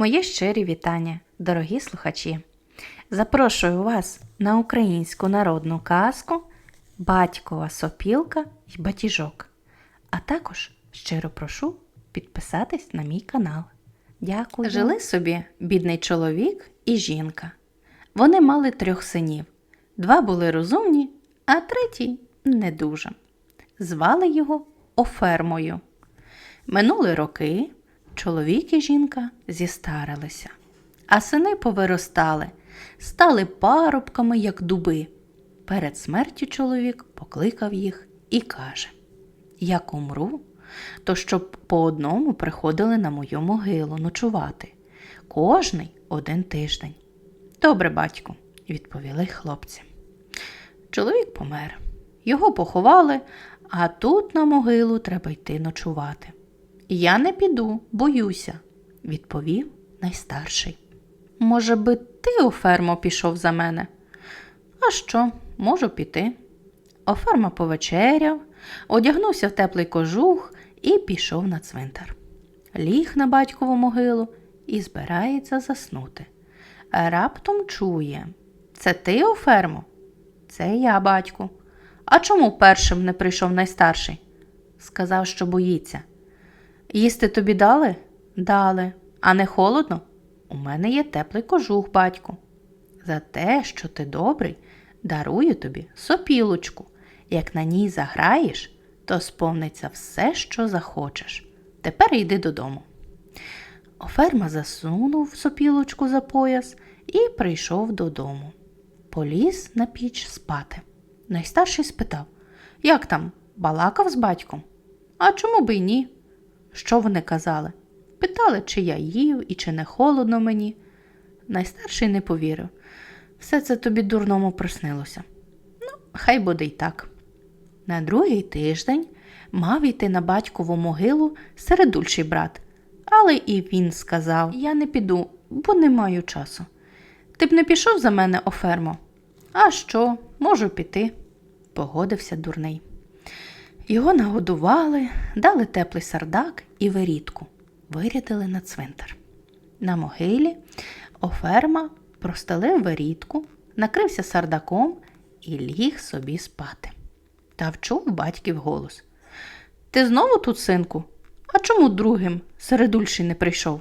Моє щирі вітання, дорогі слухачі. Запрошую вас на українську народну казку Батькова сопілка й батіжок. А також щиро прошу підписатись на мій канал. Дякую. Жили собі бідний чоловік і жінка. Вони мали трьох синів. Два були розумні, а третій не дуже. Звали його Офермою. Минули роки, чоловік і жінка зістарилися, а сини повиростали, стали парубками, як дуби. Перед смертю чоловік покликав їх і каже: Як умру, то щоб по одному приходили на мою могилу ночувати, кожний один тиждень. Добре, батьку, відповіли хлопці. Чоловік помер. Його поховали, а тут на могилу треба йти ночувати. Я не піду, боюся, відповів найстарший. Може би, ти, Офермо, пішов за мене? А що, можу піти. Оферма повечеряв, одягнувся в теплий кожух і пішов на цвинтар. Ліг на батькову могилу і збирається заснути. Раптом чує Це ти, Офермо? Це я, батьку. А чому першим не прийшов найстарший? Сказав, що боїться. Їсти тобі дали? Дали. А не холодно? У мене є теплий кожух, батьку. За те, що ти добрий, дарую тобі сопілочку. Як на ній заграєш, то сповниться все, що захочеш. Тепер йди додому. Оферма засунув сопілочку за пояс і прийшов додому. Поліз на піч спати. Найстарший спитав Як там, балакав з батьком? А чому би й ні? Що вони казали? Питали, чи я їв і чи не холодно мені. Найстарший не повірив. Все це тобі дурному приснилося. Ну, хай буде й так. На другий тиждень мав йти на батькову могилу середульший брат, але і він сказав Я не піду, бо не маю часу. Ти б не пішов за мене, Офермо? А що, можу піти, погодився дурний. Його нагодували, дали теплий сардак і верітку, вирядили на цвинтар. На могилі Оферма простелив верітку, накрився сардаком і ліг собі спати. Та вчув батьків голос. Ти знову тут, синку? А чому другим середульший не прийшов?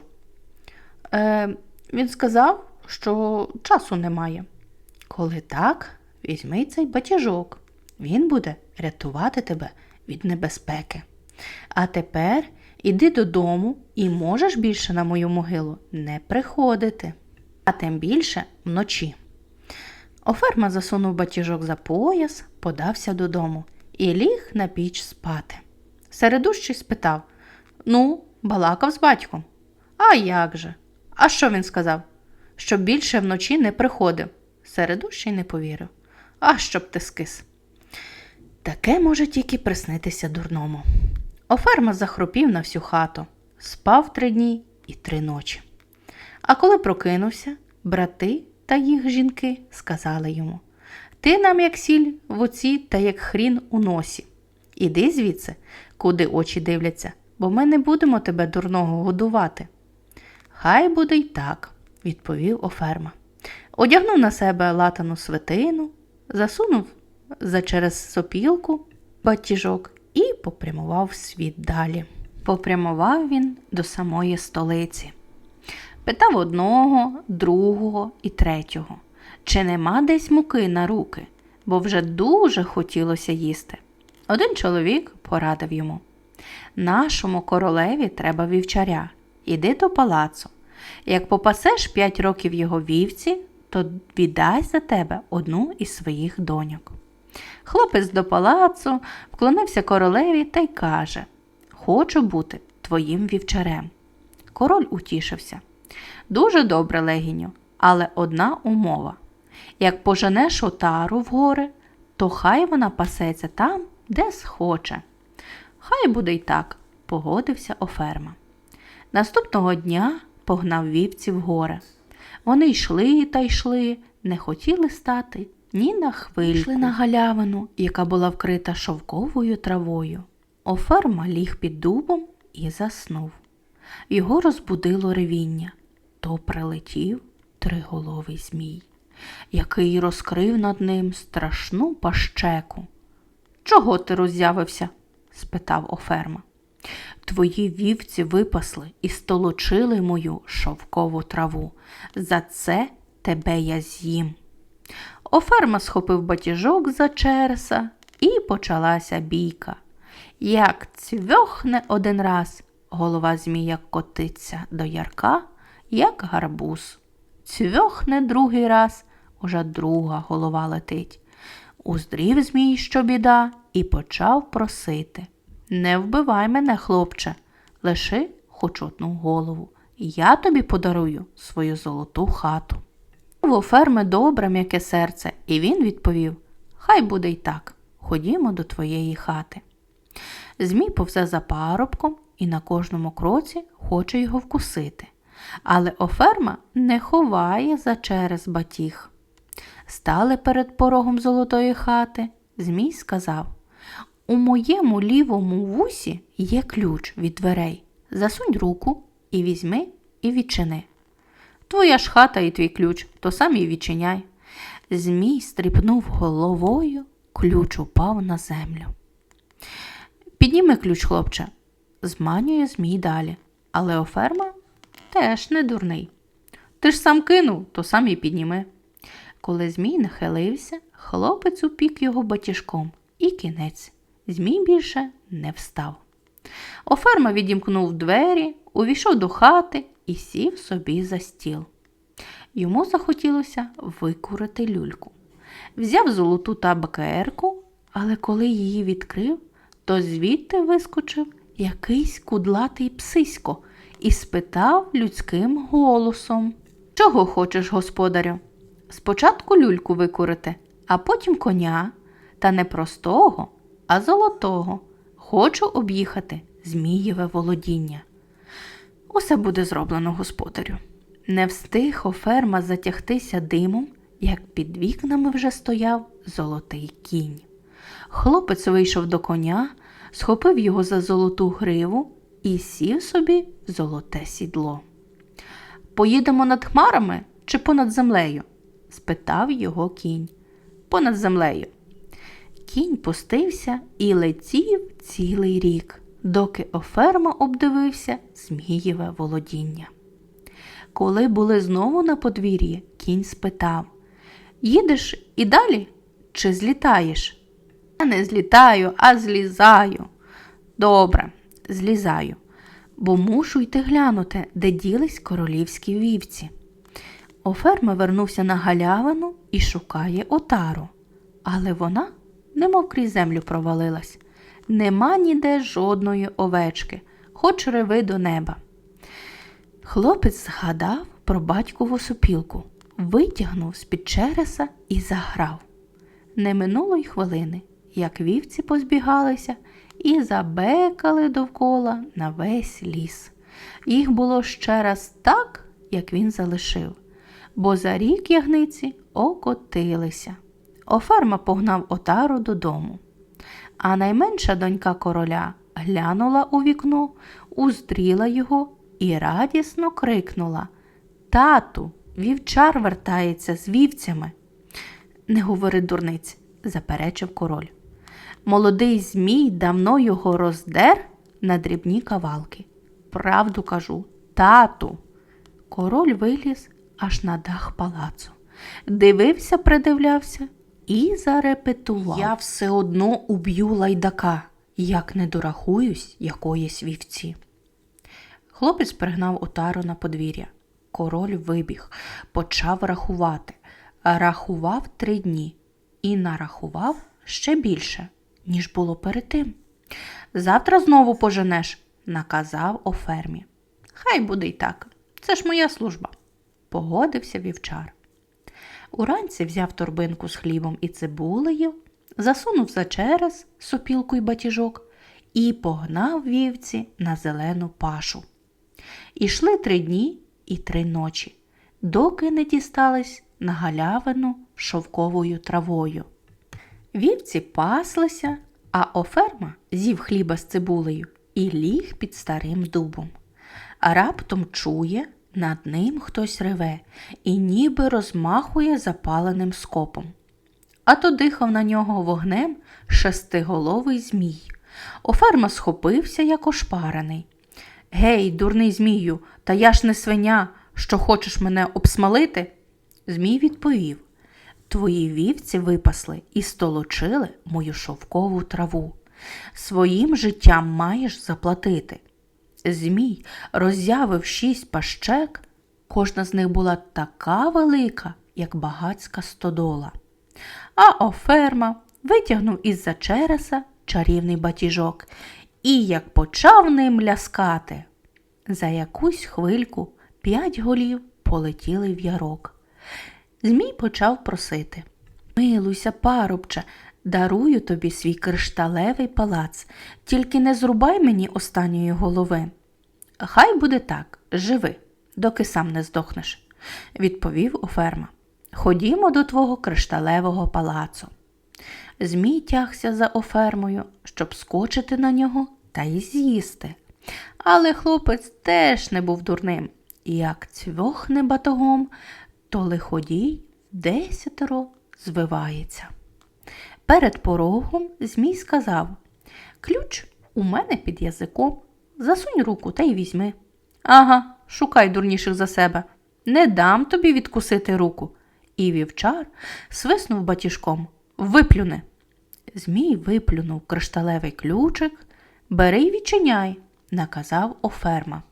Е, він сказав, що часу немає. Коли так, візьми цей батіжок. Він буде рятувати тебе від небезпеки. А тепер іди додому і можеш більше на мою могилу не приходити, а тим більше вночі. Оферма засунув батіжок за пояс, подався додому і ліг на піч спати. Середущий спитав Ну, балакав з батьком. А як же? А що він сказав? Щоб більше вночі не приходив. Середущий не повірив. А щоб ти скис. Таке може тільки приснитися дурному. Оферма захропів на всю хату, спав три дні і три ночі. А коли прокинувся, брати та їх жінки сказали йому Ти нам, як сіль в оці та як хрін у носі. Іди звідси, куди очі дивляться, бо ми не будемо тебе дурного годувати. Хай буде й так, відповів Оферма. Одягнув на себе латану свитину, засунув за через сопілку батіжок і попрямував світ далі. Попрямував він до самої столиці. Питав одного, другого і третього, чи нема десь муки на руки, бо вже дуже хотілося їсти. Один чоловік порадив йому Нашому королеві треба вівчаря. Іди до палацу. Як попасеш п'ять років його вівці, то віддасть за тебе одну із своїх доньок. Хлопець до палацу вклонився королеві та й каже Хочу бути твоїм вівчарем. Король утішився. Дуже добре, легіню, але одна умова. Як поженеш отару в гори, то хай вона пасеться там, де схоче. Хай буде й так, погодився Оферма. Наступного дня погнав вівці в гори. Вони йшли та йшли, не хотіли стати ні на хвильку. Йшли на галявину, яка була вкрита шовковою травою. Оферма ліг під дубом і заснув. Його розбудило ревіння. то прилетів триголовий змій, який розкрив над ним страшну пащеку. Чого ти роззявився? спитав Оферма. Твої вівці випасли і столочили мою шовкову траву. За це тебе я з'їм. Оферма схопив батіжок за череса, і почалася бійка. Як цвьохне один раз, голова змія котиться до ярка, як гарбуз. Цвьохне другий раз, уже друга голова летить. Уздрів змій, що біда, і почав просити. Не вбивай мене, хлопче, лиши хоч одну голову, я тобі подарую свою золоту хату. У ферми добре м'яке серце, і він відповів Хай буде й так, ходімо до твоєї хати. Змій повзе за парубком і на кожному кроці хоче його вкусити. Але оферма не ховає за через батіг. Стали перед порогом золотої хати. Змій сказав У моєму лівому вусі є ключ від дверей. Засунь руку і візьми і відчини. Твоя ж хата і твій ключ, то сам і відчиняй. Змій стріпнув головою, ключ упав на землю. Підніми ключ, хлопче, зманює змій далі, але оферма теж не дурний. Ти ж сам кинув, то сам і підніми. Коли змій нахилився, хлопець упік його батіжком і кінець. Змій більше не встав. Оферма відімкнув двері, увійшов до хати і сів собі за стіл. Йому захотілося викурити люльку. Взяв золоту табакерку, але коли її відкрив, то звідти вискочив якийсь кудлатий псисько і спитав людським голосом Чого хочеш, господарю? Спочатку люльку викурити, а потім коня, та не простого, а золотого. Хочу об'їхати Змієве володіння. Усе буде зроблено, господарю. Не встиг оферма затягтися димом, як під вікнами вже стояв золотий кінь. Хлопець вийшов до коня, схопив його за золоту гриву і сів собі в золоте сідло. Поїдемо над хмарами чи понад землею? спитав його кінь. Понад землею. Кінь пустився і летів цілий рік, доки оферма обдивився Змієве володіння. Коли були знову на подвір'ї, кінь спитав Їдеш і далі чи злітаєш? Я не злітаю, а злізаю. Добре, злізаю, бо мушу йти глянути, де ділись королівські вівці. Оферма вернувся на галявину і шукає отару, але вона, немов крізь землю провалилась. Нема ніде жодної овечки, хоч реви до неба. Хлопець згадав про батькову супілку, витягнув з-під череса і заграв. Не минуло й хвилини, як вівці позбігалися і забекали довкола на весь ліс. Їх було ще раз так, як він залишив, бо за рік ягниці окотилися. Оферма погнав отару додому. А найменша донька короля глянула у вікно, уздріла його і радісно крикнула Тату, вівчар вертається з вівцями. Не говори дурниць, заперечив король. Молодий Змій давно його роздер на дрібні кавалки. Правду кажу, тату. Король виліз аж на дах палацу. Дивився, придивлявся і зарепетував. Я все одно уб'ю лайдака, як не дорахуюсь якоїсь вівці. Хлопець пригнав отару на подвір'я. Король вибіг, почав рахувати. Рахував три дні і нарахував ще більше, ніж було перед тим. Завтра знову поженеш, наказав офермі. Хай буде й так. Це ж моя служба. Погодився вівчар. Уранці взяв торбинку з хлібом і цибулею, засунув за через сопілку й батіжок і погнав вівці на зелену пашу. Ішли три дні і три ночі, доки не дістались на галявину шовковою травою. Вівці паслися, а оферма з'їв хліба з цибулею і ліг під старим дубом. А раптом чує, над ним хтось реве і ніби розмахує запаленим скопом. А то дихав на нього вогнем шестиголовий змій. Оферма схопився, як ошпарений. Гей, дурний змію, та я ж не свиня, що хочеш мене обсмалити? Змій відповів Твої вівці випасли і столочили мою шовкову траву. Своїм життям маєш заплатити. Змій роззявив шість пащек, кожна з них була така велика, як багацька стодола. А оферма витягнув із-за череса чарівний батіжок і як почав ним ляскати. За якусь хвильку п'ять голів полетіли в ярок. Змій почав просити. Милуйся, парубче, дарую тобі свій кришталевий палац, тільки не зрубай мені останньої голови. Хай буде так, живи, доки сам не здохнеш, відповів Оферма. Ходімо до твого кришталевого палацу. Змій тягся за офермою, щоб скочити на нього та й з'їсти. Але хлопець теж не був дурним. Як цвьохне батогом, то лиходій десятеро звивається. Перед порогом Змій сказав Ключ у мене під язиком. Засунь руку та й візьми. Ага, шукай дурніших за себе. Не дам тобі відкусити руку. І вівчар свиснув батіжком. Виплюне. Змій виплюнув кришталевий ключик. Бери й відчиняй, наказав Оферма.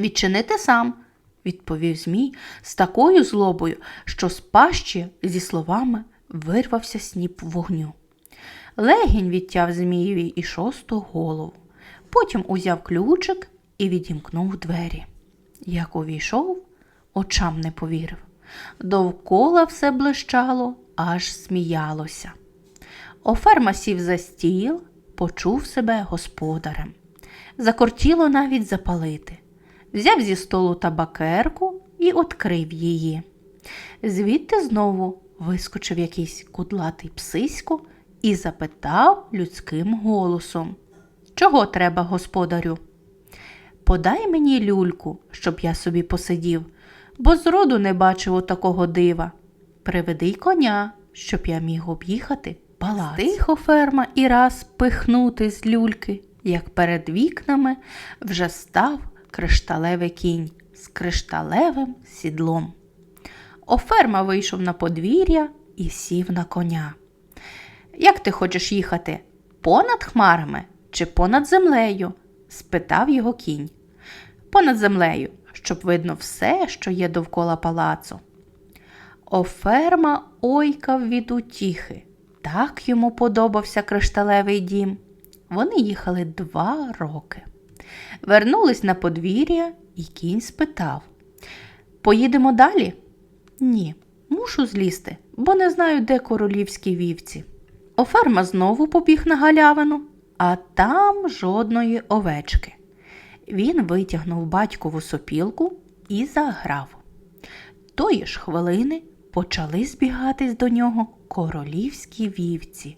Відчинити сам, відповів Змій з такою злобою, що з пащі зі словами вирвався сніп вогню. Легінь відтяв Змієві і шосту голову. Потім узяв ключик і відімкнув двері. Як увійшов, очам не повірив. Довкола все блищало, аж сміялося. Оферма сів за стіл, почув себе господарем. Закортіло навіть запалити. Взяв зі столу табакерку і відкрив її. Звідти знову вискочив якийсь кудлатий псисько і запитав людським голосом Чого треба, господарю? Подай мені люльку, щоб я собі посидів, бо зроду не бачив отакого дива. Приведи й коня, щоб я міг об'їхати палац. Тихо ферма і раз пихнути з люльки, як перед вікнами вже став кришталевий кінь з кришталевим сідлом. Оферма вийшов на подвір'я і сів на коня. Як ти хочеш їхати? Понад хмарами чи понад землею? спитав його кінь. Понад землею, щоб видно все, що є довкола палацу. Оферма ойкав від утіхи. Так йому подобався кришталевий дім. Вони їхали два роки. Вернулись на подвір'я, і кінь спитав Поїдемо далі? Ні, мушу злізти, бо не знаю, де королівські вівці. Оферма знову побіг на галявину, а там жодної овечки. Він витягнув батькову сопілку і заграв. Тої ж хвилини почали збігатись до нього королівські вівці,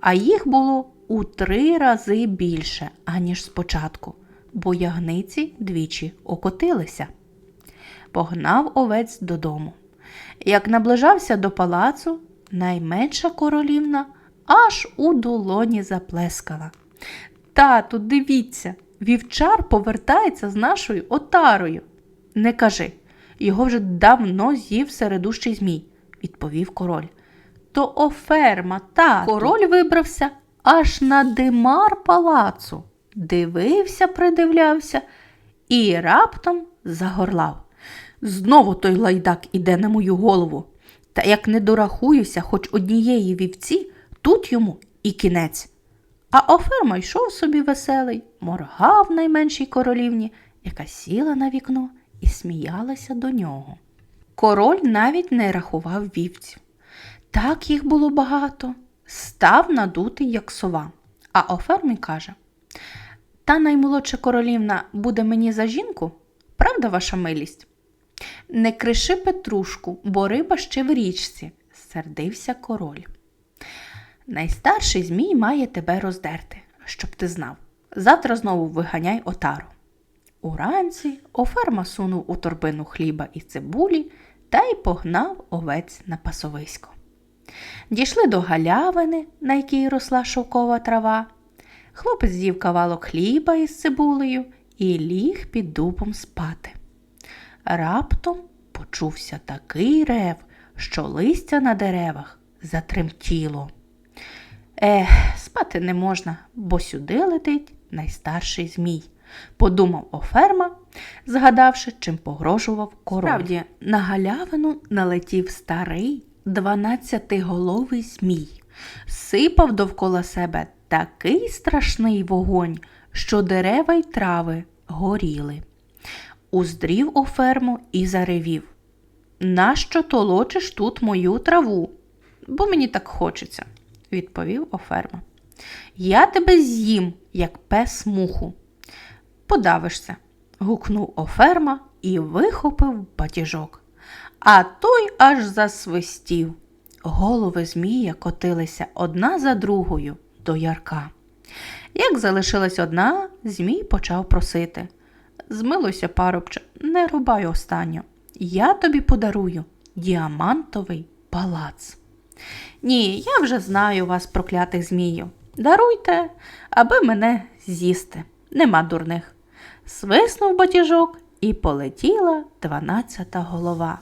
а їх було у три рази більше, аніж спочатку, бо ягниці двічі окотилися. Погнав овець додому. Як наближався до палацу, найменша королівна аж у долоні заплескала. Тату, дивіться, вівчар повертається з нашою отарою. Не кажи, його вже давно з'їв середущий змій, відповів король. То оферма, тату. Король вибрався аж на димар палацу, дивився, придивлявся і раптом загорлав. Знову той лайдак іде на мою голову. Та як не дорахуюся хоч однієї вівці, тут йому і кінець. А Оферма йшов собі веселий, моргав найменшій королівні, яка сіла на вікно і сміялася до нього. Король навіть не рахував вівців. Так їх було багато, став надутий, як сова. А Офермі каже Та наймолодша королівна буде мені за жінку, правда, ваша милість? Не криши Петрушку, бо риба ще в річці, сердився король. Найстарший змій має тебе роздерти, щоб ти знав. Завтра знову виганяй отару. Уранці Оферма сунув у торбину хліба і цибулі та й погнав овець на пасовисько. Дійшли до галявини, на якій росла шовкова трава. Хлопець з'їв кавалок хліба із цибулею і ліг під дубом спати. Раптом почувся такий рев, що листя на деревах затремтіло. Ех, спати не можна, бо сюди летить найстарший змій, подумав Оферма, згадавши, чим погрожував король. Справді, на галявину налетів старий дванадцятиголовий змій, сипав довкола себе такий страшний вогонь, що дерева й трави горіли. Уздрів Оферму і заревів. Нащо толочиш тут мою траву? Бо мені так хочеться, відповів Оферма. Я тебе з'їм, як пес муху. Подавишся, гукнув Оферма і вихопив батіжок. А той аж засвистів. Голови змія котилися одна за другою до ярка. Як залишилась одна, змій почав просити. Змилуйся, парубче, не рубай останню. Я тобі подарую діамантовий палац. Ні, я вже знаю вас, проклятих змію. Даруйте, аби мене з'їсти. Нема дурних. Свиснув батіжок і полетіла дванадцята голова.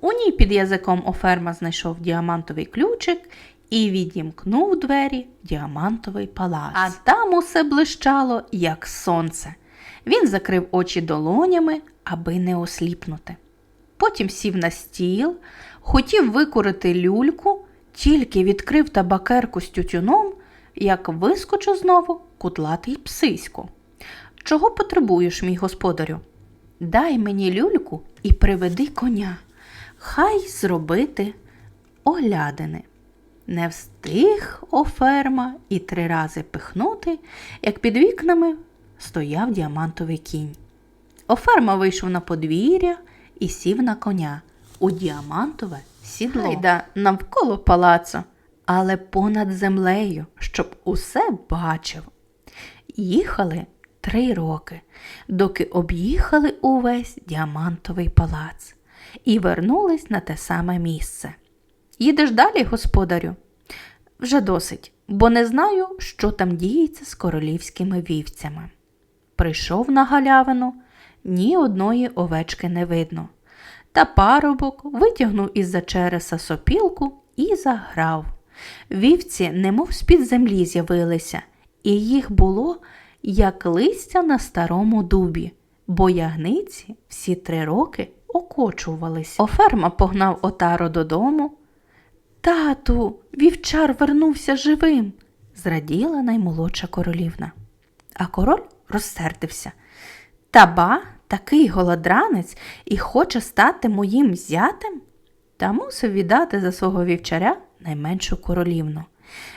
У ній під язиком Оферма знайшов діамантовий ключик і відімкнув двері діамантовий палац. А там усе блищало, як сонце. Він закрив очі долонями, аби не осліпнути. Потім сів на стіл, хотів викурити люльку, тільки відкрив табакерку з тютюном, як вискочив знову кудлатий псисько. Чого потребуєш, мій господарю? Дай мені люльку і приведи коня. Хай зробити оглядини. Не встиг оферма і три рази пихнути, як під вікнами стояв діамантовий кінь. Оферма вийшов на подвір'я і сів на коня у діамантове сідло. Гайда навколо палацу, але понад землею, щоб усе бачив. Їхали три роки, доки об'їхали увесь діамантовий палац і вернулись на те саме місце. Їдеш далі, господарю? Вже досить, бо не знаю, що там діється з королівськими вівцями. Прийшов на галявину, ні одної овечки не видно. Та парубок витягнув із-за череса сопілку і заграв. Вівці, немов з-під землі з'явилися, і їх було, як листя на старому дубі, бо ягниці всі три роки окочувалися. Оферма погнав отару додому. Тату, вівчар вернувся живим, зраділа наймолодша королівна. А король розсердився. Та ба, такий голодранець і хоче стати моїм зятем? Та мусив віддати за свого вівчаря найменшу королівну.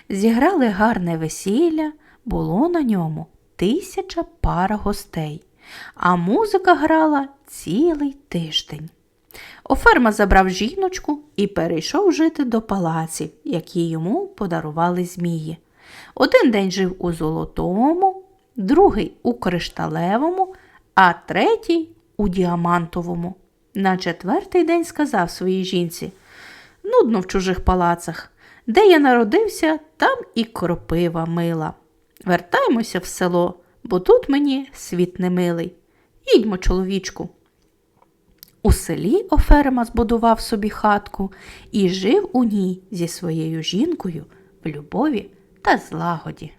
Зіграли гарне весілля, було на ньому тисяча пара гостей, а музика грала цілий тиждень. Оферма забрав жіночку і перейшов жити до палаців, які йому подарували змії. Один день жив у золотому, другий у кришталевому, а третій у діамантовому. На четвертий день сказав своїй жінці Нудно в чужих палацах. Де я народився, там і кропива мила. Вертаймося в село, бо тут мені світ не милий. Їдьмо, чоловічку. У селі Оферма збудував собі хатку і жив у ній зі своєю жінкою в любові та злагоді.